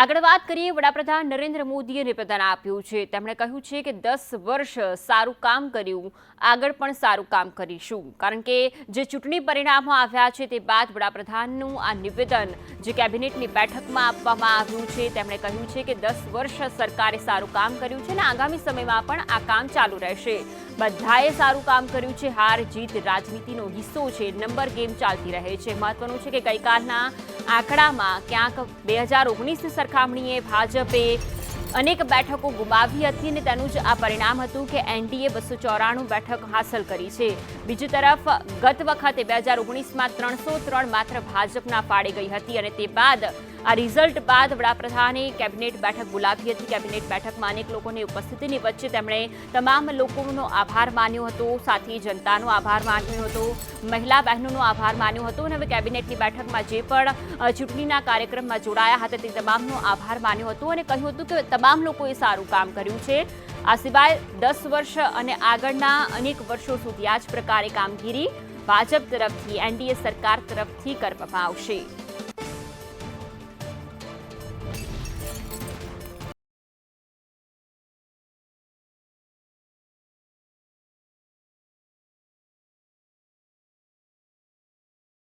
આગળ વાત કરીએ, વડાપ્રધાન નરેન્દ્ર મોદીએ નિવેદન આપ્યું છે. તેમણે કહ્યું છે કે દસ વર્ષ સારું કામ કર્યું, આગળ પણ સારું કામ કરીશું. કારણ કે જે ચૂંટણી પરિણામો આવ્યા છે તે બાદ વડાપ્રધાનનું આ નિવેદન જે કેબિનેટની બેઠકમાં આપવામાં આવ્યું છે, તેમણે કહ્યું છે કે દસ વર્ષ સરકારે સારું કામ કર્યું છે અને આગામી સમયમાં પણ આ કામ ચાલુ રહેશે. બધાએ સારું કામ કર્યું છે. હાર જીત રાજનીતિનો હિસ્સો છે. નંબર ગેમ ચાલતી રહે છે. મહત્વનું છે કે ગઈકાલના આંકડામાં ક્યાંક બે હજાર ઓગણીસની સરખામણીએ ભાજપે અનેક બેઠકો ગુમાવી હતી અને તેનું જ આ પરિણામ હતું કે એનડીએ બસો ચોરાણું બેઠક હાંસલ કરી છે. બીજી તરફ, ગત વખતે બે હજાર ઓગણીસમાં ત્રણસો ત્રણ માત્ર ભાજપના ફાળે ગઈ હતી અને તે બાદ, આ રિઝલ્ટ બાદ વડાપ્રધાને કેબિનેટ બેઠક બોલાવી હતી. કેબિનેટ બેઠકમાં અનેક લોકોની ઉપસ્થિતિની વચ્ચે તેમણે તમામ લોકોનો આભાર માન્યો હતો. સાથે જનતાનો આભાર માન્યો હતો. મહિલા બહેનોનો આભાર માન્યો હતો. અને હવે કેબિનેટની બેઠકમાં જે પણ ચૂંટણીના કાર્યક્રમમાં જોડાયા હતા, તે તમામનો આભાર માન્યો હતો. અને કહ્યું હતું કે તમામ લોકોએ સારું કામ કર્યું છે. આ સિવાય દસ વર્ષ અને આગળના અનેક વર્ષો સુધી આ જ પ્રકારે કામગીરી ભાજપ તરફથી, એનડીએ સરકાર તરફથી કરવામાં આવશે.